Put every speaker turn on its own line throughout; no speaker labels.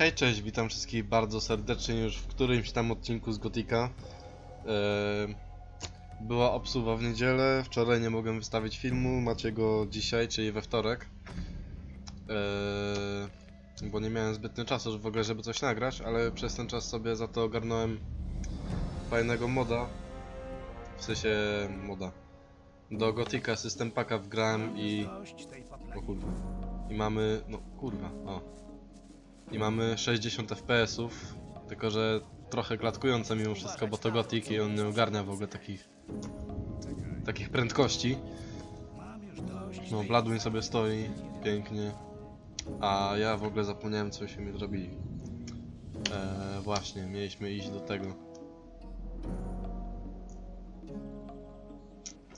Hej, cześć, witam wszystkich bardzo serdecznie już w którymś tam odcinku z Gotika. Eee, była obsuwa w niedzielę, wczoraj nie mogłem wystawić filmu, macie go dzisiaj, czyli we wtorek. Eee, bo nie miałem zbytnio czasu w ogóle, żeby coś nagrać, ale przez ten czas sobie za to ogarnąłem fajnego moda. W sensie moda. Do Gotika System Packa wgrałem i... O kurwa. I mamy... no kurwa, o. I mamy 60 FPS-ów, tylko że trochę klatkujące mimo wszystko, bo to Gothic i on nie ogarnia w ogóle takich takich prędkości. No, Bladwin sobie stoi pięknie, a ja w ogóle zapomniałem co się mi zrobili. Eee, właśnie, mieliśmy iść do tego.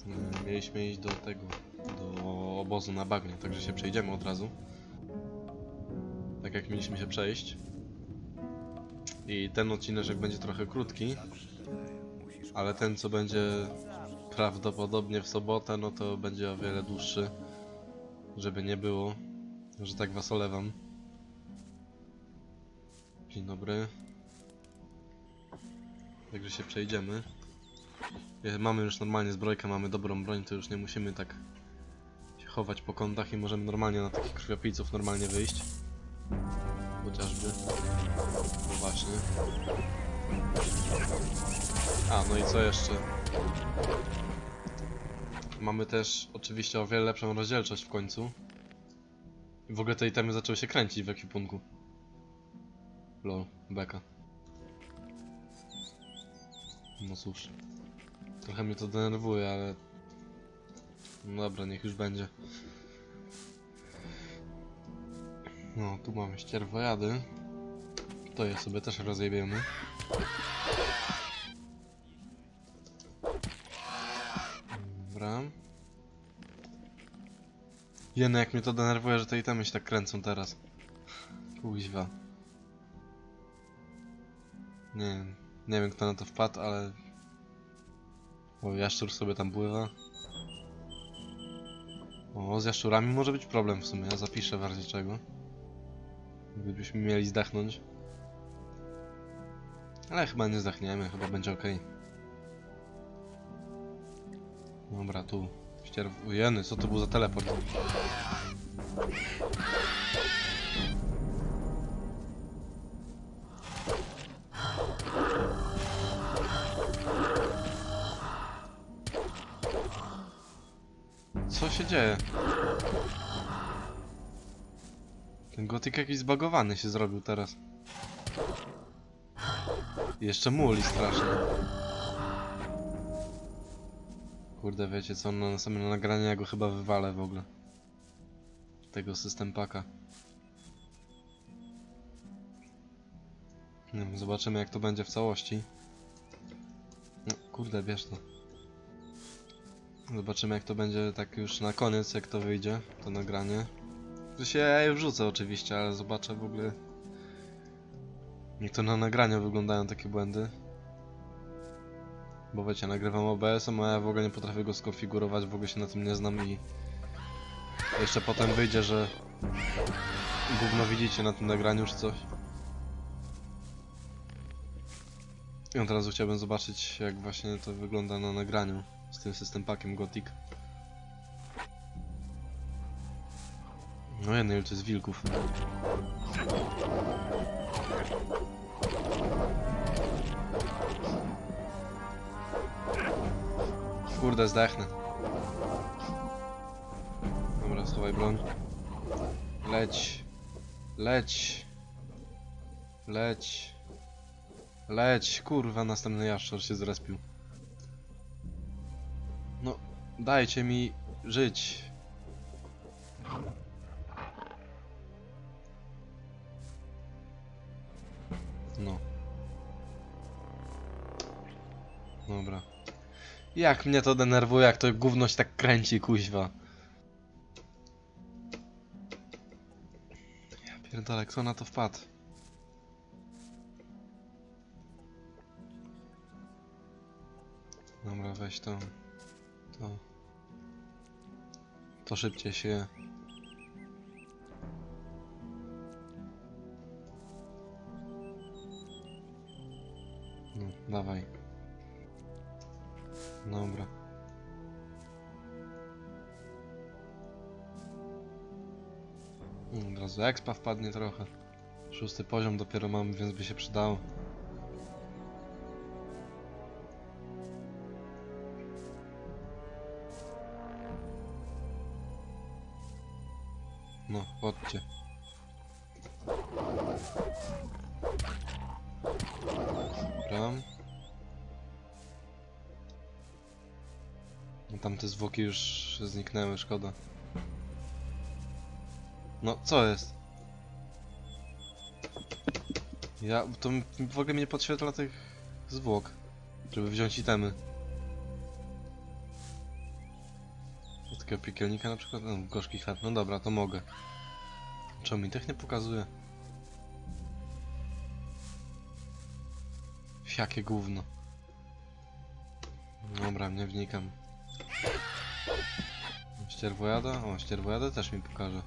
Eee, mieliśmy iść do tego, do obozu na bagnie, także się przejdziemy od razu tak jak mieliśmy się przejść. I ten odcinek będzie trochę krótki, ale ten co będzie prawdopodobnie w sobotę, no to będzie o wiele dłuższy, żeby nie było, że tak was olewam. Dzień dobry. Także się przejdziemy. Mamy już normalnie zbrojkę, mamy dobrą broń, to już nie musimy tak się chować po kątach i możemy normalnie na takich krwiopijców normalnie wyjść. Chociażby. No właśnie. A, no i co jeszcze? Mamy też oczywiście o wiele lepszą rozdzielczość w końcu. I w ogóle te itemy zaczęły się kręcić w ekwipunku. Lol, beka. No cóż. Trochę mnie to denerwuje, ale... No dobra, niech już będzie. No, tu mamy ścierwojady. To je sobie też rozjebiemy. Dobra. Jeny, jak mnie to denerwuje, że te itemy się tak kręcą teraz. Kuźwa. Nie wiem, nie wiem kto na to wpadł, ale... O, jaszczur sobie tam pływa. O, z jaszczurami może być problem w sumie, ja zapiszę w razie czego. Gdybyśmy mieli zdechnąć. Ale chyba nie zdechniemy, chyba będzie ok. Dobra, tu. Ścierw... Ujeny, co to był za teleport? Co się dzieje? Ten gotyk jakiś zbagowany się zrobił teraz. Jeszcze muli strasznie. Kurde, wiecie co, na następne nagranie ja go chyba wywalę w ogóle. Tego system paka. Nie wiem, zobaczymy jak to będzie w całości. No, kurde, bierz to. Zobaczymy jak to będzie tak już na koniec, jak to wyjdzie, to nagranie. To się ja je wrzucę oczywiście, ale zobaczę w ogóle. Jak to na nagraniu wyglądają takie błędy. Bo wiecie, nagrywam OBS-em, a ja w ogóle nie potrafię go skonfigurować, w ogóle się na tym nie znam i... Jeszcze potem wyjdzie, że... Gówno widzicie na tym nagraniu czy coś. I od razu chciałbym zobaczyć, jak właśnie to wygląda na nagraniu z tym system packiem Gothic. No jedno, ile to jest wilków. Kurde, zdechnę. Dobra, schowaj broń. Leć. Leć. Leć. Leć. Kurwa, następny jaszczur się zrespił. No, dajcie mi żyć. Dobra. Jak mnie to denerwuje, jak to gówność tak kręci, kuźwa. Ja pierdolę, kto na to wpadł? Dobra, weź to. To. To szybciej się. No, dawaj. Dobra. Od razu expa wpadnie trochę. Szósty poziom dopiero mamy, więc by się przydało. No, chodźcie. Tamte zwłoki już zniknęły, szkoda. No, co jest? Ja, to w ogóle mnie nie podświetla tych zwłok, żeby wziąć itemy. Do takiego piekielnika na przykład, no, gorzki chleb, no dobra, to mogę. Czemu mi tych nie pokazuje? Jakie gówno. Dobra, nie wnikam. Ścierwojada? O, ścierwojadę też mi pokaże.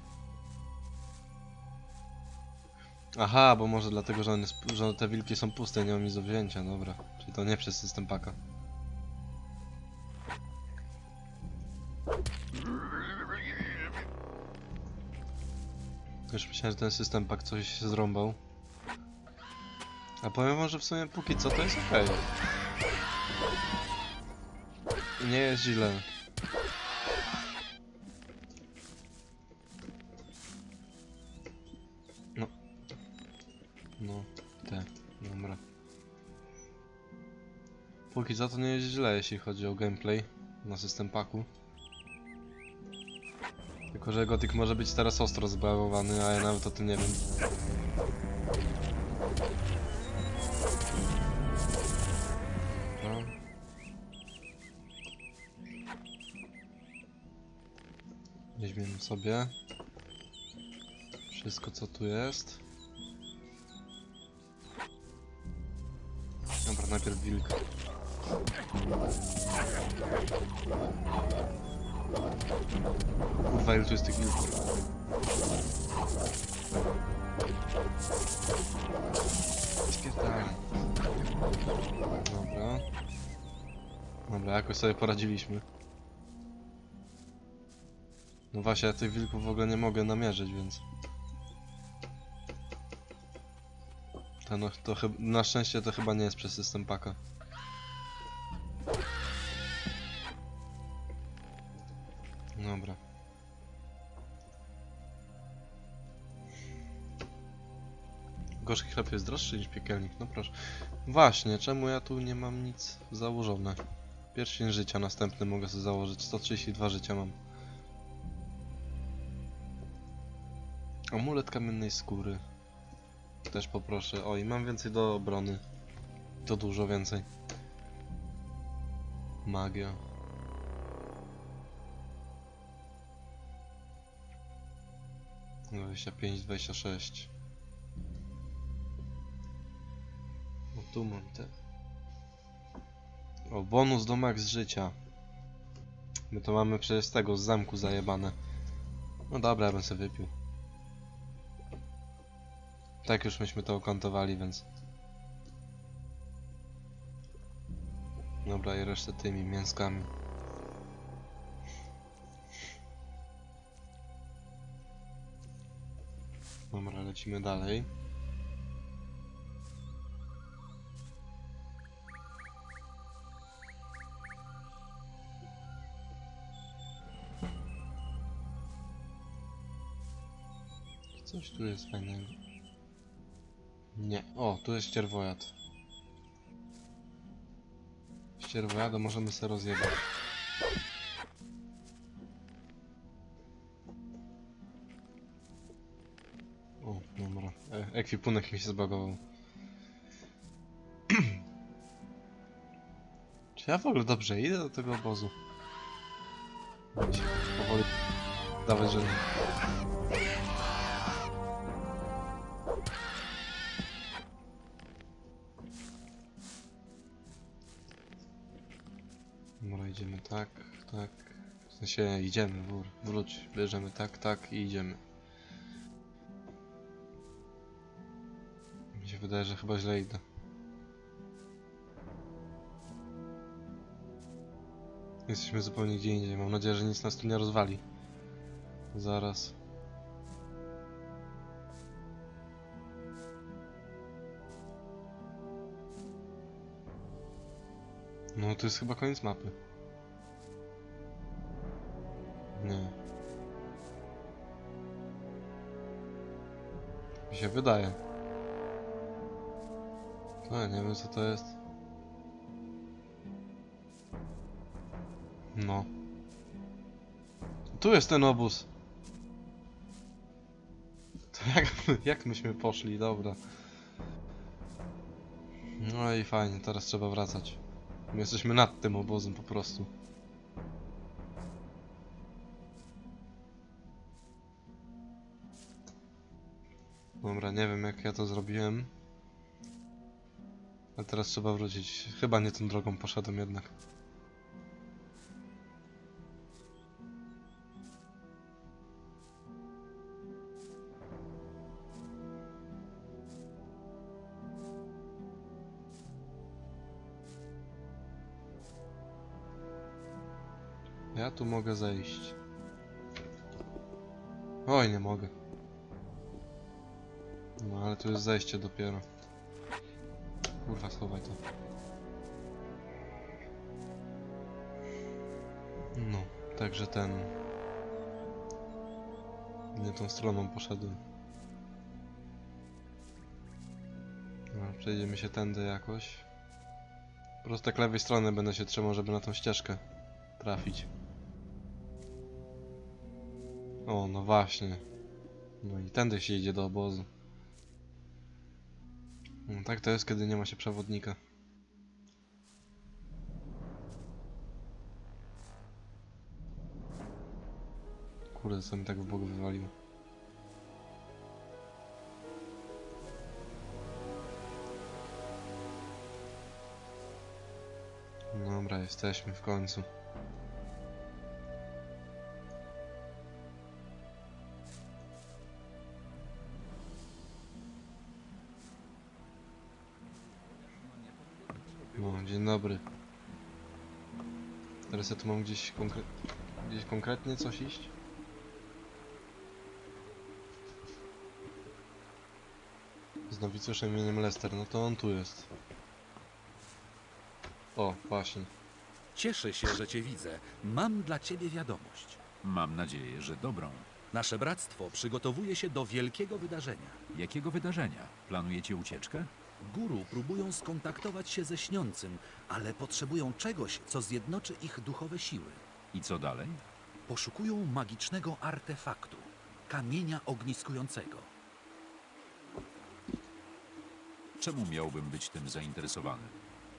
Aha, bo może dlatego, że, on jest, że te wilki są puste, nie mam nic do wzięcia, dobra. Czyli to nie przez system paka. Już myślałem, że ten system pak coś się zrąbał. A powiem wam, że w sumie póki co to jest okej. Nie jest źle. Póki co to nie jest źle, jeśli chodzi o gameplay na system paku. Tylko, że Gothic może być teraz ostro zbagowany, a ja nawet o tym nie wiem. Dobra. Weźmiemy sobie wszystko co tu jest. Dobra, najpierw wilk. Kurwa, ile tu jest tych wilków. Spierdalaj. Dobra. Dobra, jakoś sobie poradziliśmy. No właśnie, ja tych wilków w ogóle nie mogę namierzyć, więc... To, no, to na szczęście to chyba nie jest przez system paka. Dobra. Gorzki chleb jest droższy niż piekielnik, no proszę. Właśnie, czemu ja tu nie mam nic założone? Pierścień życia następny mogę sobie założyć, 132 życia mam. Amulet kamiennej skóry. Też poproszę. O, i mam więcej do obrony. To dużo więcej. Magia. Dwadzieścia pięć, dwadzieścia sześć. O, tu mam te. O, bonus do max życia. My to mamy przecież z tego, z zamku zajebane. No dobra, ja bym sobie wypił. Tak już myśmy to okantowali, więc... Dobra, i resztę tymi mięskami. Dobra, lecimy dalej. Coś tu jest fajnego. Nie. O, tu jest ścierwojad. Ścierwojada możemy sobie rozjebać. Ekwipunek mi się zbagował. Czy ja w ogóle dobrze idę do tego obozu? Powoli dawać, że. Dobra, idziemy tak, tak. W sensie idziemy, wór, wróć, bierzemy tak, tak i idziemy. wydaje, że chyba źle idę. Jesteśmy zupełnie gdzie indziej. Mam nadzieję, że nic nas tu nie rozwali. Zaraz. No to jest chyba koniec mapy. Nie. Mi się wydaje. Ja nie wiem co to jest. No. Tu jest ten obóz. To jak, jak myśmy poszli, dobra. No i fajnie, teraz trzeba wracać. My jesteśmy nad tym obozem po prostu. Dobra, nie wiem jak ja to zrobiłem. A teraz trzeba wrócić. Chyba nie tą drogą poszedłem jednak. Ja tu mogę zejść. Oj, nie mogę. No ale tu jest zejście dopiero. Kurwa, schowaj to. No, także ten... Nie tą stroną poszedłem. No, przejdziemy się tędy jakoś. Po prostu tak lewej strony będę się trzymał, żeby na tą ścieżkę trafić. O, no właśnie. No i tędy się idzie do obozu. No, tak to jest, kiedy nie ma się przewodnika. Kurde, co mi tak w bok wywaliło. Dobra, jesteśmy w końcu. Teraz ja tu mam gdzieś, konkre gdzieś konkretnie coś iść? Z nowicjuszem imieniem Lester, no to on tu jest. O, właśnie.
Cieszę się, że cię widzę. Mam dla ciebie wiadomość.
Mam nadzieję, że dobrą.
Nasze bractwo przygotowuje się do wielkiego wydarzenia.
Jakiego wydarzenia? Planujecie ucieczkę?
Guru próbują skontaktować się ze śniącym, ale potrzebują czegoś, co zjednoczy ich duchowe siły.
I co dalej?
Poszukują magicznego artefaktu kamienia ogniskującego.
Czemu miałbym być tym zainteresowany?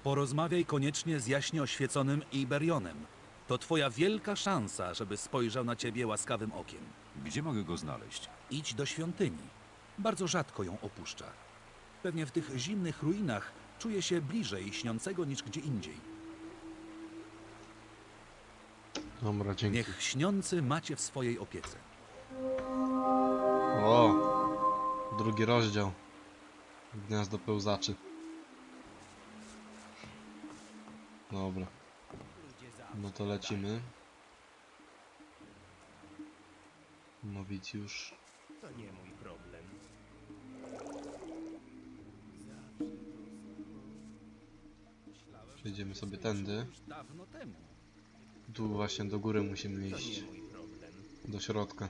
Porozmawiaj koniecznie z jaśnie oświeconym Iberionem. To twoja wielka szansa, żeby spojrzał na ciebie łaskawym okiem.
Gdzie mogę go znaleźć?
Idź do świątyni. Bardzo rzadko ją opuszcza. Pewnie w tych zimnych ruinach czuje się bliżej śniącego niż gdzie indziej.
Dobra, dzięki.
Niech śniący macie w swojej opiece.
O! Drugi rozdział. Gniazdo pełzaczy. Dobra. No to lecimy. Nowicjusz.
To nie mój problem.
Przejdziemy sobie tędy. Tu właśnie do góry musimy iść. Do środka.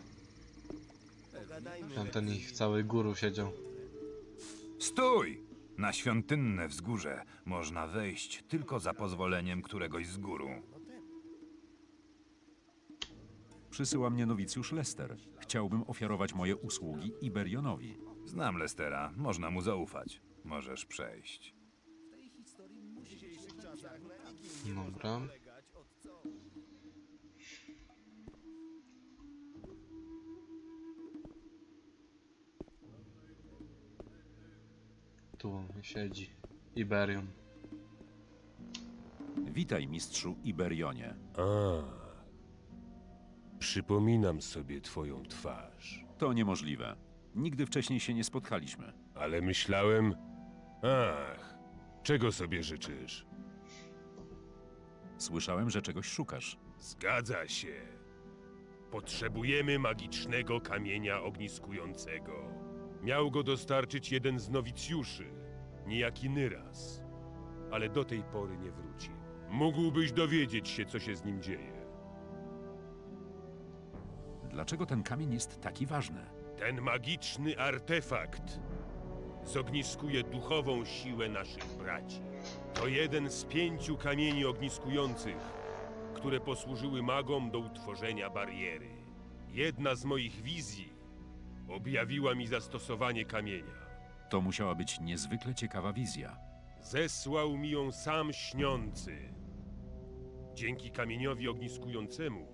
Tam ten ich cały góru siedział.
Stój! Na świątynne wzgórze można wejść tylko za pozwoleniem któregoś z góru.
Przysyła mnie nowicjusz Lester. Chciałbym ofiarować moje usługi Iberionowi.
Znam Lestera, można mu zaufać. Możesz przejść.
Dobra. Tu siedzi. Iberion.
Witaj, mistrzu Iberionie.
A. Przypominam sobie twoją twarz,
To niemożliwe. Nigdy wcześniej się nie spotkaliśmy.
ale myślałem. Ach, czego sobie życzysz?
Słyszałem, że czegoś szukasz.
Zgadza się. Potrzebujemy magicznego kamienia ogniskującego. Miał go dostarczyć jeden z nowicjuszy, niejaki Nyras. Ale do tej pory nie wrócił. Mógłbyś dowiedzieć się, co się z nim dzieje.
Dlaczego ten kamień jest taki ważny?
Ten magiczny artefakt zogniskuje duchową siłę naszych braci. To jeden z pięciu kamieni ogniskujących, które posłużyły magom do utworzenia bariery. Jedna z moich wizji objawiła mi zastosowanie kamienia.
To musiała być niezwykle ciekawa wizja.
Zesłał mi ją sam śniący. Dzięki kamieniowi ogniskującemu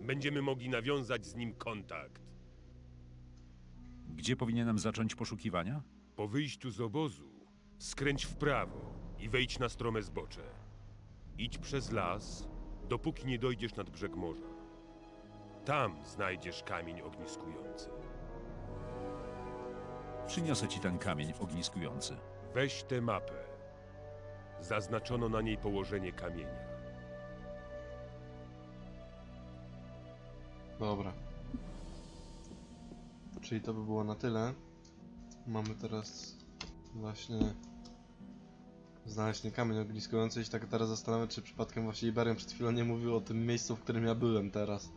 będziemy mogli nawiązać z nim kontakt.
Gdzie powinienem zacząć poszukiwania?
Po wyjściu z obozu skręć w prawo i wejdź na strome zbocze. Idź przez las, dopóki nie dojdziesz nad brzeg morza. Tam znajdziesz kamień ogniskujący.
Przyniosę ci ten kamień ogniskujący.
Weź tę mapę. Zaznaczono na niej położenie kamienia.
Dobra. Czyli to by było na tyle. Mamy teraz właśnie znaleźć ten kamień ogniskujący i się tak teraz zastanawiam, czy przypadkiem właśnie Iberian przed chwilą nie mówił o tym miejscu, w którym ja byłem teraz.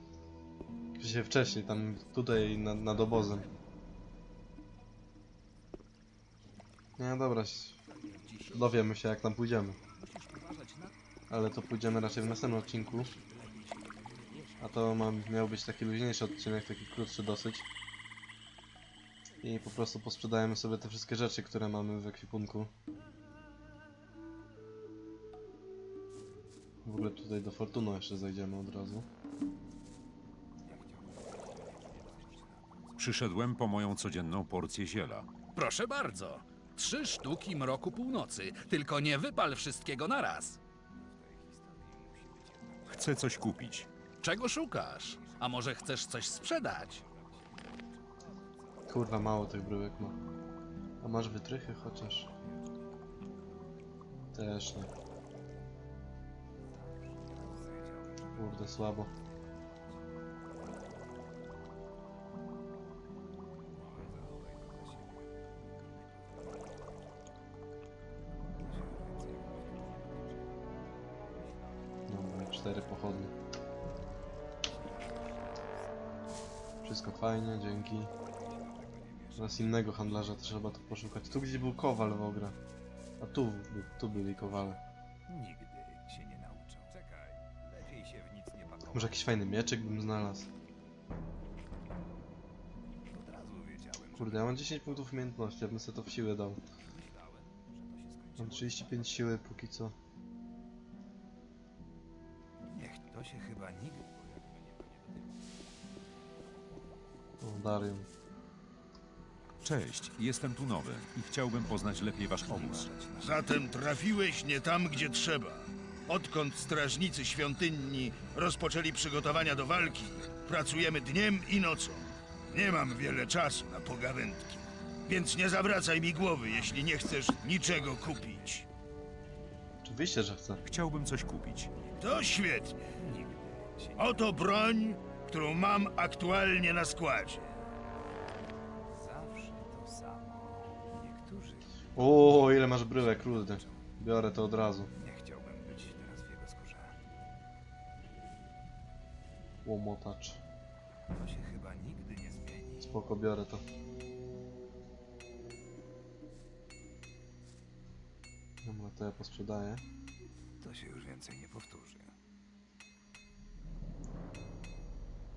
Się wcześniej, tam tutaj nad, nad obozem. Nie, dobra, s- dowiemy się jak tam pójdziemy. Ale to pójdziemy raczej w następnym odcinku. A to ma, miał być taki luźniejszy odcinek, taki krótszy dosyć. I po prostu posprzedajemy sobie te wszystkie rzeczy, które mamy w ekwipunku. W ogóle tutaj do Fortuno jeszcze zajdziemy od razu.
Przyszedłem po moją codzienną porcję ziela.
Proszę bardzo. Trzy sztuki mroku północy, tylko nie wypal wszystkiego naraz.
Chcę coś kupić.
Czego szukasz? A może chcesz coś sprzedać?
Kurwa, mało tych bryłek ma. A masz wytrychy chociaż? Też nie. Kurde, słabo. Dobra, cztery pochodnie. Wszystko fajnie, dzięki. Teraz innego handlarza trzeba tu poszukać. Tu gdzieś był kowal w ogóle. A tu, tu byli kowale.
Nigdy
Może jakiś fajny mieczyk bym znalazł.
Od razu wiedziałem,
Kurde, ja mam 10 punktów umiejętności, ja bym sobie to w siłę dał. Mam 35 siły póki co.
Niech to się chyba nigdy.
O, Darium.
Cześć, jestem tu nowy i chciałbym poznać lepiej wasz obóz.
Zatem trafiłeś nie tam, gdzie trzeba. Odkąd strażnicy świątynni rozpoczęli przygotowania do walki, pracujemy dniem i nocą. Nie mam wiele czasu na pogawędki, więc nie zawracaj mi głowy, jeśli nie chcesz niczego kupić.
Oczywiście, że chcę.
Chciałbym coś kupić.
To świetnie. Oto broń, którą mam aktualnie na składzie.
Zawsze to samo. Niektórzy
O, ile masz bryłek, kurde. Biorę to od razu. Łomotacz.
To się chyba nigdy nie zmieni.
Spoko, biorę to. Dobra, to ja posprzedaję.
To się już więcej nie powtórzy.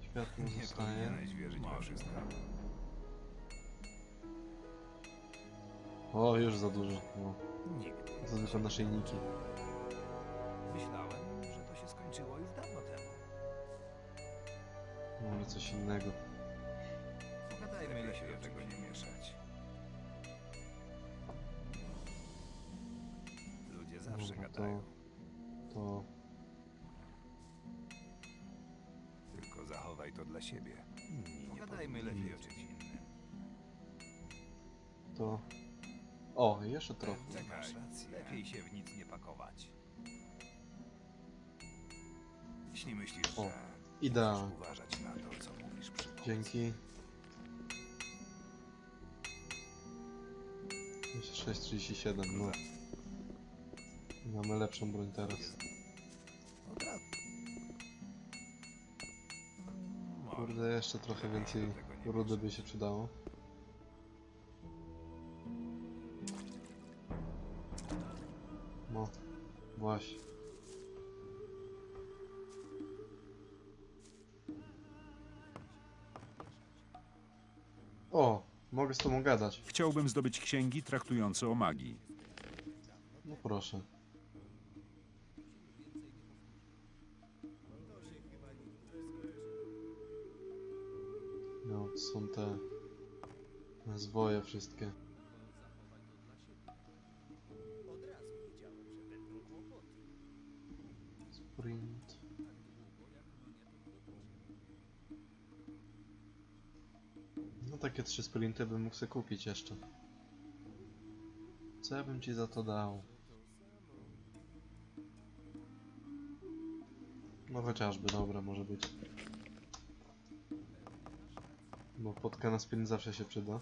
Światło
Nie
zostaje.
powinieneś wierzyć we wszystko.
O, już za dużo. No.
Nigdy.
Za tylko naszyjniki. Coś innego.
Pogadajmy lepiej do tego nie mieszać. Ludzie zawsze
Dobra, to...
gadają.
To...
Tylko zachowaj to dla siebie. Inni nie Pogadajmy lepiej o czymś innym.
To... O, jeszcze trochę.
Czekaj, lepiej się w nic nie pakować. Jeśli myślisz,
O,
że
Idea.
uważać na to, co mówisz przy pomocy.
Dzięki. 637, no. Mamy lepszą broń teraz. Kurde, jeszcze trochę więcej rudy by się przydało. No, właśnie. Z tobą gadać.
Chciałbym zdobyć księgi traktujące o magii.
No proszę. No, to są te zwoje wszystkie. Trzy sprinty bym mógł sobie kupić jeszcze. Co ja bym ci za to dał? No chociażby, dobra, może być. Bo potka na sprint zawsze się przyda.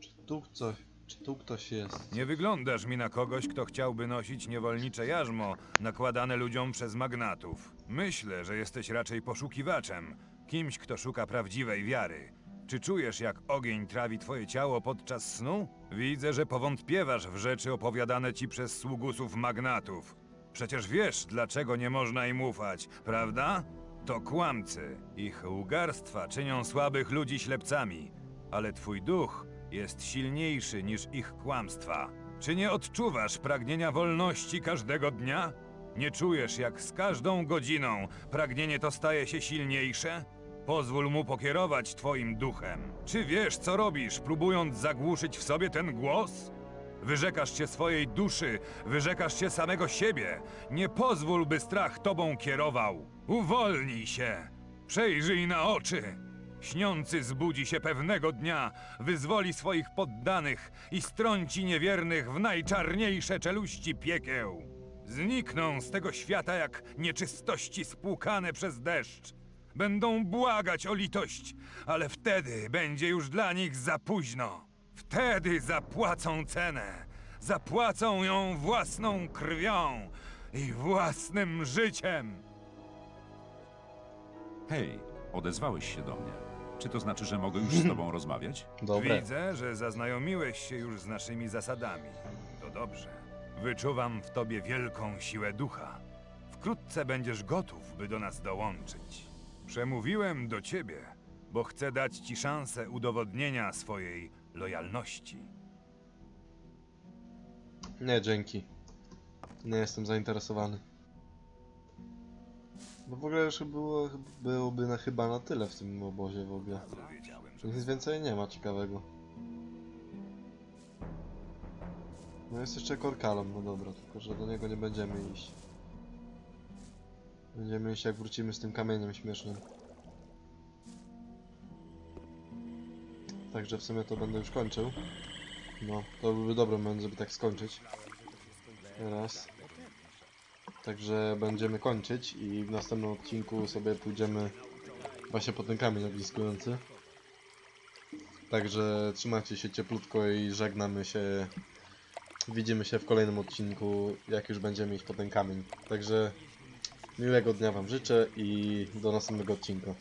Czy tu coś, czy tu ktoś jest?
Nie wyglądasz mi na kogoś, kto chciałby nosić niewolnicze jarzmo nakładane ludziom przez magnatów. Myślę, że jesteś raczej poszukiwaczem, kimś, kto szuka prawdziwej wiary. Czy czujesz, jak ogień trawi twoje ciało podczas snu? Widzę, że powątpiewasz w rzeczy opowiadane ci przez sługusów magnatów. Przecież wiesz, dlaczego nie można im ufać, prawda? To kłamcy. Ich łgarstwa czynią słabych ludzi ślepcami, ale twój duch jest silniejszy niż ich kłamstwa. Czy nie odczuwasz pragnienia wolności każdego dnia? Nie czujesz, jak z każdą godziną pragnienie to staje się silniejsze? Pozwól mu pokierować twoim duchem. Czy wiesz, co robisz, próbując zagłuszyć w sobie ten głos? Wyrzekasz się swojej duszy, wyrzekasz się samego siebie. Nie pozwól, by strach tobą kierował. Uwolnij się. Przejrzyj na oczy. Śniący zbudzi się pewnego dnia, wyzwoli swoich poddanych i strąci niewiernych w najczarniejsze czeluści piekieł. Znikną z tego świata jak nieczystości spłukane przez deszcz. Będą błagać o litość, ale wtedy będzie już dla nich za późno. Wtedy zapłacą cenę. Zapłacą ją własną krwią i własnym życiem.
Hej, odezwałeś się do mnie. Czy to znaczy, że mogę już z tobą rozmawiać?
Dobre.
Widzę, że zaznajomiłeś się już z naszymi zasadami. To dobrze. Wyczuwam w tobie wielką siłę ducha. Wkrótce będziesz gotów, by do nas dołączyć. Przemówiłem do ciebie, bo chcę dać ci szansę udowodnienia swojej lojalności.
Nie, dzięki. Nie jestem zainteresowany. No w ogóle już było, byłoby na, chyba na tyle w tym obozie w ogóle. Nic więcej nie ma ciekawego. No jest jeszcze Korkalom, no dobra, tylko że do niego nie będziemy iść. Będziemy iść jak wrócimy z tym kamieniem śmiesznym. Także w sumie to będę już kończył. No, to byłby dobry moment, żeby tak skończyć. Raz. Także będziemy kończyć i w następnym odcinku sobie pójdziemy właśnie po ten kamień ogniskujący. Także trzymajcie się cieplutko i żegnamy się. Widzimy się w kolejnym odcinku, jak już będziemy iść po ten kamień. Także miłego dnia Wam życzę i do następnego odcinka.